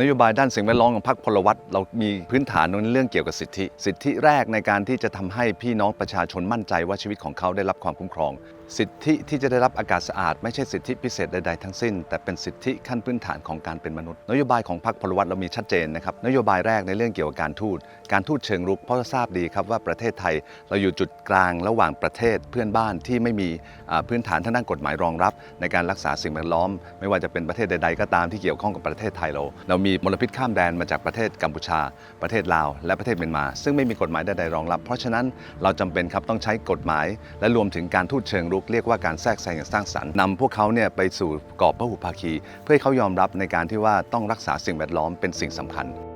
นโยบายด้านสิ่งแวดล้อมของพรรคพลวัตเรามีพื้นฐานในเรื่องเกี่ยวกับสิทธิ สิทธิแรกในการที่จะทำให้พี่น้องประชาชนมั่นใจว่าชีวิตของเขาได้รับความคุ้มครอง สิทธิที่จะได้รับอากาศสะอาด ไม่ใช่สิทธิพิเศษใดๆทั้งสิ้น แต่เป็นสิทธิขั้นพื้นฐานของการเป็นมนุษย์ นโยบายของพรรคพลวัตเรามีชัดเจนนะครับนโยบายแรกในเรื่องเกี่ยวกับการทูตการทูตเชิงรุกเพราะทราบดีครับว่าประเทศไทย เราอยู่จุดกลางระหว่างประเทศเพื่อนบ้านที่ไม่มีพื้นฐานทางด้านกฎหมายรองรับ ในการรักษาสิ่งแวดล้อม ไม่ว่าจะเป็นประเทศใด ๆ ก็ตามที่เกี่ยวข้องกับประเทศไทยเราเรามีมลพิษข้ามแดนมาจากประเทศกัมพูชา ประเทศลาว และประเทศเมียนมา ซึ่งไม่มีกฎหมายใดๆรองรับ เพราะฉะนั้นเราจำเป็นครับต้องใช้กฎหมาย และรวมถึงการทูตเชิงรุกเรียกว่าการแทรกแซงอย่างสร้างสรรค์นำพวกเขาเนี่ยไปสู่กรอบพหุภาคี เพื่อให้เขายอมรับในการที่ว่าต้องรักษาสิ่งแวดล้อมเป็นสิ่งสำคัญ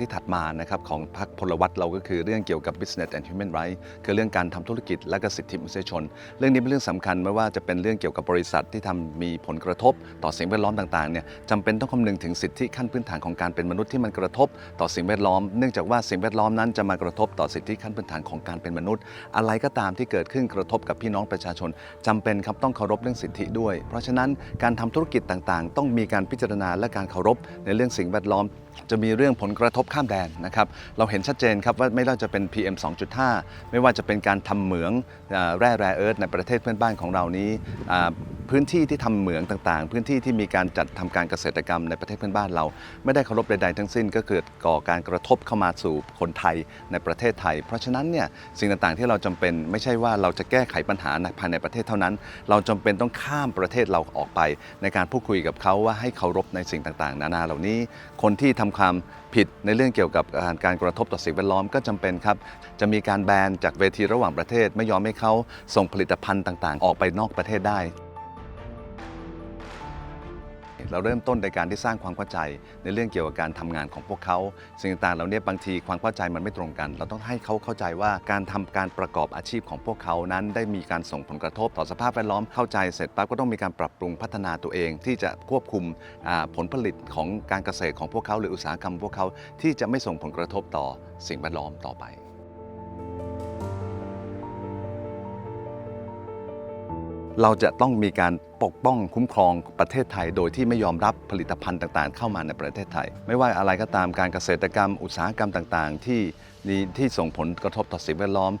ที่ถัดมานะครับของพรรคพลวัตเราก็คือเรื่องเกี่ยวกับ business and human rights คือเรื่องการทำธุรกิจและก็สิทธิมนุษยชน เรื่องนี้เป็นเรื่องสำคัญไม่ว่าจะเป็นเรื่องเกี่ยวกับบริษัทที่ทำมีผลกระทบต่อสิ่งแวดล้อมต่างๆเนี่ยจำเป็นต้องคำนึงถึงสิทธิขั้นพื้นฐานของการเป็นมนุษย์ที่มันกระทบต่อสิ่งแวดล้อม เนื่องจากว่าสิ่งแวดล้อมนั้นจะมากระทบต่อสิทธิขั้นพื้นฐานของการเป็นมนุษย์ อะไรก็ตามที่เกิดขึ้นกระทบกับพี่น้องประชาชนจำเป็นครับต้องเคารพเรื่องสิทธิด้วย เพราะฉะนั้นการทำธุรกิจต่างๆ ต้องมีการพิจารณาและการเคารพในเรื่องสิ่งแวดล้อม จะมีเรื่องผลกระทบข้ามแดนนะครับ เราเห็นชัดเจนครับว่าไม่ว่าจะเป็น PM 2.5 ไม่ว่าจะเป็นการทำเหมืองแร่แร่เอิร์ธในประเทศเพื่อนบ้านของเรานี้ พื้นที่ที่ทำเหมืองต่างๆ พื้นที่ที่มีการจัดทำการเกษตรกรรมในประเทศเพื่อนบ้านเรา ไม่ได้เคารพใดๆทั้งสิ้น ก็เกิดก่อการกระทบเข้ามาสู่คนไทยในประเทศไทย เพราะฉะนั้นเนี่ยสิ่งต่างๆที่เราจำเป็นไม่ใช่ว่าเราจะแก้ไขปัญหาภายในประเทศเท่านั้น เราจำเป็นต้องข้ามประเทศเราออกไป ในการพูดคุยกับเขาว่าให้เคารพในสิ่งต่างๆ นานาเหล่านี้ คนที่ทำความผิดในเรื่องเกี่ยวกับการการกระทบต่อสิ่งแวดล้อมก็จำเป็นครับจะมีการแบนจากเวทีระหว่างประเทศ ไม่ยอมให้เขาส่งผลิตภัณฑ์ต่างๆ ออกไปนอกประเทศได้ เราเริ่มต้นในการที่สร้างความเข้าใจในเรื่องเกี่ยวกับการทำงานของพวกเขาสิ่งต่างๆเหล่านี้บางทีความเข้าใจมันไม่ตรงกัน เราต้องให้เขาเข้าใจว่าการทำการประกอบอาชีพของพวกเขานั้น ได้มีการส่งผลกระทบต่อสภาพแวดล้อมเข้าใจเสร็จปั๊บก็ต้องมีการปรับปรุงพัฒนาตัวเอง ที่จะควบคุมผลผลิตของการเกษตรของพวกเขา หรืออุตสาหกรรมพวกเขาที่จะไม่ส่งผลกระทบต่อสิ่งแวดล้อมต่อไป เราจะต้องมีการปกป้องคุ้มครองประเทศไทย โดยที่ไม่ยอมรับผลิตภัณฑ์ต่างๆ เข้ามาในประเทศไทย ไม่ว่าอะไรก็ตามการเกษตรกรรม อุตสาหกรรมต่างๆ ที่ีที่ส่งผลกระทบต่อสิ่งแวดล้อม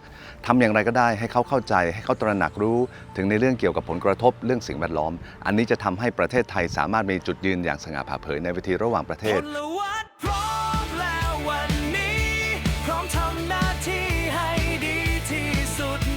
ทำอย่างไรก็ได้ให้เขาเข้าใจ ให้เขาตระหนักรู้ถึงในเรื่องเกี่ยวกับผลกระทบเรื่องสิ่งแวดล้อม อันนี้จะทำให้ประเทศไทยสามารถมีจุดยืนอย่างสง่าผ่าเผยในเวทีระหว่างประเทศ